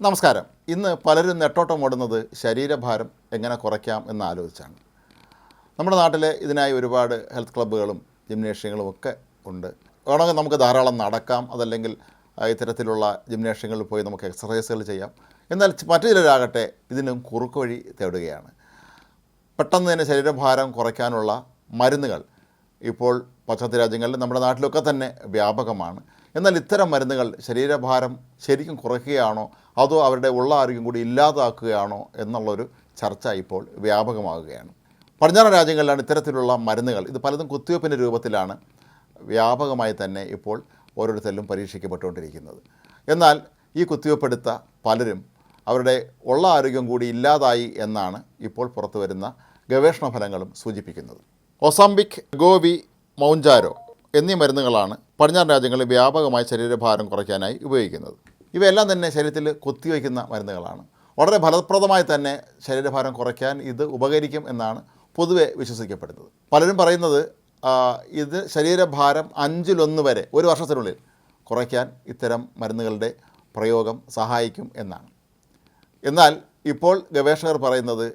നമസ്കാരം. ഇന്ന് പലരും നെട്ടോട്ടം ഓടുന്നത് ശരീരഭാരം എങ്ങനെ കുറയ്ക്കാം എന്ന് ആലോചിച്ചാണ്. നമ്മുടെ നാട്ടിൽ ഇതിനായി ഒരുപാട് ഹെൽത്ത് ക്ലബ്ബുകളും ജിംനേഷ്യങ്ങളും ഒക്കെ ഉണ്ട്. വേണമെങ്കിൽ നമുക്ക് ധാരാളം നടക്കാം. അതല്ലെങ്കിൽ ഇത്തരത്തിലുള്ള ജിംനേഷ്യങ്ങളിൽ പോയി നമുക്ക് എക്സസൈസുകൾ ചെയ്യാം. എന്നാൽ മറ്റു ചിലരാകട്ടെ ഇതിനും കുറുക്ക് വഴി തേടുകയാണ്. പെട്ടെന്ന് തന്നെ ശരീരഭാരം കുറയ്ക്കാനുള്ള മരുന്നുകൾ ഇപ്പോൾ പശ്ചാത്തല രാജ്യങ്ങളിൽ നമ്മുടെ നാട്ടിലൊക്കെ തന്നെ വ്യാപകമാണ്. എന്നാൽ ഇത്തരം മരുന്നുകൾ ശരീരഭാരം ശരിക്കും കുറയ്ക്കുകയാണോ? അതോ അവരുടെ ഉള്ള ആരോഗ്യം കൂടി ഇല്ലാതാക്കുകയാണോ? എന്നുള്ളൊരു ചർച്ച ഇപ്പോൾ വ്യാപകമാകുകയാണ് പടിഞ്ഞാറൻ രാജ്യങ്ങളിലാണ് ഇത്തരത്തിലുള്ള മരുന്നുകൾ. ഇത് പലതും കുത്തിവയ്പ്പിന്റെ രൂപത്തിലാണ് വ്യാപകമായി തന്നെ ഇപ്പോൾ ഓരോരുത്തരിലും പരീക്ഷിക്കപ്പെട്ടുകൊണ്ടിരിക്കുന്നത്. എന്നാൽ ഈ കുത്തിവയ്പ്പെടുത്ത പലരും അവരുടെ ഉള്ള ആരോഗ്യം കൂടി ഇല്ലാതായി എന്നാണ് ഇപ്പോൾ പുറത്തു വരുന്ന ഗവേഷണ ഫലങ്ങളും സൂചിപ്പിക്കുന്നത്. ഒസാംബിക് ഗോവി മൗഞ്ചാരോ എന്നീ മരുന്നുകളാണ് പടിഞ്ഞാറൻ രാജ്യങ്ങളിൽ വ്യാപകമായി ശരീരഭാരം കുറയ്ക്കാനായി ഉപയോഗിക്കുന്നത്. ഇവയെല്ലാം തന്നെ ശരീരത്തിൽ കുത്തിവയ്ക്കുന്ന മരുന്നുകളാണ്. വളരെ ഫലപ്രദമായി തന്നെ ശരീരഭാരം കുറയ്ക്കാൻ ഇത് ഉപകരിക്കും എന്നാണ് പൊതുവെ വിശ്വസിക്കപ്പെടുന്നത്. പലരും പറയുന്നത് ഇത് ശരീരഭാരം അഞ്ചിലൊന്ന് വരെ ഒരു വർഷത്തിനുള്ളിൽ കുറയ്ക്കാൻ ഇത്തരം മരുന്നുകളുടെ പ്രയോഗം സഹായിക്കും എന്നാണ്. എന്നാൽ ഇപ്പോൾ ഗവേഷകർ പറയുന്നത്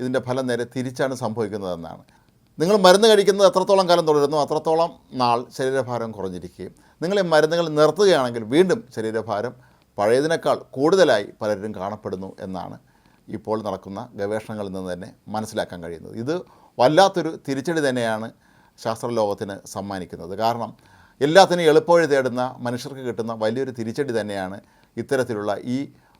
ഇതിന്റെ ഫലം നേരെ തിരിച്ചാണ് സംഭവിക്കുന്നതെന്നാണ്. നിങ്ങൾ മരുന്ന് കഴിക്കുന്നത് എത്രത്തോളം കാലം തുടരുന്നു അത്രത്തോളം നാൾ ശരീരഭാരം കുറഞ്ഞിരിക്കുകയും. നിങ്ങൾ ഈ മരുന്നുകൾ നിർത്തുകയാണെങ്കിൽ വീണ്ടും ശരീരഭാരം പഴയതിനേക്കാൾ കൂടുതലായി പലരും കാണപ്പെടുന്നു എന്നാണ് ഇപ്പോൾ നടക്കുന്ന ഗവേഷണങ്ങളിൽ നിന്ന് തന്നെ മനസ്സിലാക്കാൻ കഴിയുന്നത്. ഇത് വല്ലാത്തൊരു തിരിച്ചടി തന്നെയാണ് ശാസ്ത്രലോകത്തിന് സമ്മാനിക്കുന്നത്. കാരണം എല്ലാത്തിനും എളുപ്പവഴി തേടുന്ന മനുഷ്യർക്ക് കിട്ടുന്ന വലിയൊരു തിരിച്ചടി തന്നെയാണ് ഇത്തരത്തിലുള്ള ഈ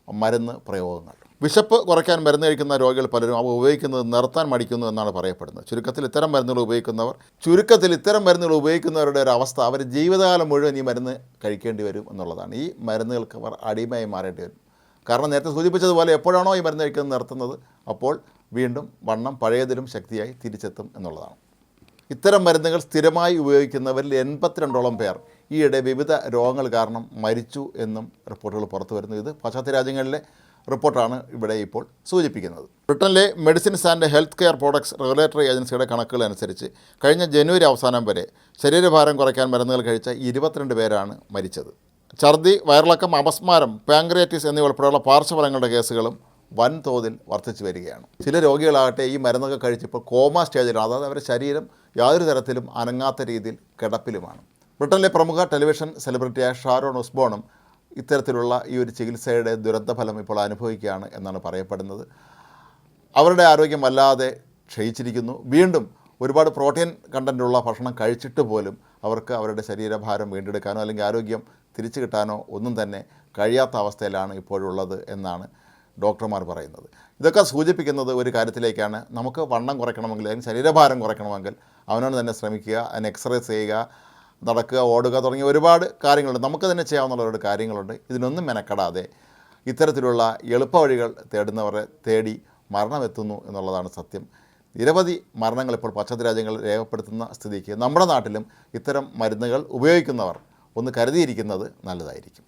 മരുന്ന് പ്രയോഗങ്ങൾ. വിശപ്പ് കുറയ്ക്കാൻ മരുന്ന് കഴിക്കുന്ന രോഗികൾ പലരും അവ ഉപയോഗിക്കുന്നത് നിർത്താൻ മടിക്കുന്നു എന്നാണ് പറയപ്പെടുന്നത്. ചുരുക്കത്തിൽ ഇത്തരം മരുന്നുകൾ ഉപയോഗിക്കുന്നവർ ചുരുക്കത്തിൽ ഇത്തരം മരുന്നുകൾ ഉപയോഗിക്കുന്നവരുടെ ഒരു അവസ്ഥ അവർ ജീവിതകാലം മുഴുവൻ ഈ മരുന്ന് കഴിക്കേണ്ടി വരും എന്നുള്ളതാണ്. ഈ മരുന്നുകൾക്ക് അവർ അടിമയായി മാറേണ്ടി വരും. കാരണം നേരത്തെ സൂചിപ്പിച്ചതുപോലെ എപ്പോഴാണോ ഈ മരുന്ന് കഴിക്കുന്നത് നിർത്തുന്നത് അപ്പോൾ വീണ്ടും വണ്ണം പഴയതിലും ശക്തിയായി തിരിച്ചെത്തും എന്നുള്ളതാണ്. ഇത്തരം മരുന്നുകൾ സ്ഥിരമായി ഉപയോഗിക്കുന്നവരിൽ എൺപത്തിരണ്ടോളം പേർ ഈയിടെ വിവിധ രോഗങ്ങൾ കാരണം മരിച്ചു എന്നും റിപ്പോർട്ടുകൾ പുറത്തു വരുന്നു. ഇത് പാശ്ചാത്യ രാജ്യങ്ങളിലെ റിപ്പോർട്ടാണ് ഇവിടെ ഇപ്പോൾ സൂചിപ്പിക്കുന്നത്. ബ്രിട്ടനിലെ medicines and health care products regulatory ഏജൻസിയുടെ കണക്കുകൾ അനുസരിച്ച് കഴിഞ്ഞ ജനുവരി അവസാനം വരെ ശരീരഭാരം കുറയ്ക്കാൻ മരുന്നുകൾ കഴിച്ച ഇരുപത്തിരണ്ട് പേരാണ് മരിച്ചത്. ഛർദി വയറിളക്കം അപസ്മാരം പാങ്ക്രിയാറ്റിസ് എന്നിവ ഉൾപ്പെടെയുള്ള പാർശ്വഫലങ്ങളുടെ കേസുകളും വൻതോതിൽ വർദ്ധിച്ചു വരികയാണ്. ചില രോഗികളാകട്ടെ ഈ മരുന്നൊക്കെ കഴിച്ചപ്പോൾ കോമ സ്റ്റേജിലാണ് അതായത് അവരുടെ ശരീരം യാതൊരു തരത്തിലും അനങ്ങാത്ത രീതിയിൽ കിടപ്പിലുമാണ്. ബ്രിട്ടനിലെ പ്രമുഖ ടെലിവിഷൻ സെലിബ്രിറ്റിയായ ഷാരോൺ ഉസ്ബോണും ഇത്തരത്തിലുള്ള ഈ ഒരു ചികിത്സയുടെ ദുരന്തഫലം ഇപ്പോൾ അനുഭവിക്കുകയാണ് എന്നാണ് പറയപ്പെടുന്നത്. അവരുടെ ആരോഗ്യം വല്ലാതെ ക്ഷയിച്ചിരിക്കുന്നു. വീണ്ടും ഒരുപാട് പ്രോട്ടീൻ കണ്ടന്റുള്ള ഭക്ഷണം കഴിച്ചിട്ട് പോലും അവർക്ക് അവരുടെ ശരീരഭാരം വീണ്ടെടുക്കാനോ അല്ലെങ്കിൽ ആരോഗ്യം തിരിച്ചു കിട്ടാനോ ഒന്നും തന്നെ കഴിയാത്ത അവസ്ഥയിലാണ് ഇപ്പോഴുള്ളത് എന്നാണ് ഡോക്ടർമാർ പറയുന്നത്. ഇതൊക്കെ സൂചിപ്പിക്കുന്നത് ഒരു കാര്യത്തിലേക്കാണ്. നമുക്ക് വണ്ണം കുറയ്ക്കണമെങ്കിൽ അല്ലെങ്കിൽ ശരീരഭാരം കുറയ്ക്കണമെങ്കിൽ അവനോട് തന്നെ ശ്രമിക്കുക അതിന് എക്സസൈസ് ചെയ്യുക നടക്കുക ഓടുക തുടങ്ങിയ ഒരുപാട് കാര്യങ്ങളുണ്ട്. നമുക്ക് തന്നെ ചെയ്യാവുന്ന ഒരുപാട് കാര്യങ്ങളുണ്ട്. ഇതിനൊന്നും മെനക്കെടാതെ ഇത്തരത്തിലുള്ള എളുപ്പവഴികൾ തേടുന്നവരെ തേടി മരണമെത്തുന്നു എന്നുള്ളതാണ് സത്യം. നിരവധി മരണങ്ങൾ ഇപ്പോൾ പാശ്ചാത്യ രാജ്യങ്ങൾ രേഖപ്പെടുത്തുന്ന സ്ഥിതിക്ക് നമ്മുടെ നാട്ടിലും ഇത്തരം മരുന്നുകൾ ഉപയോഗിക്കുന്നവർ ഒന്ന് കരുതിയിരിക്കുന്നത് നല്ലതായിരിക്കും.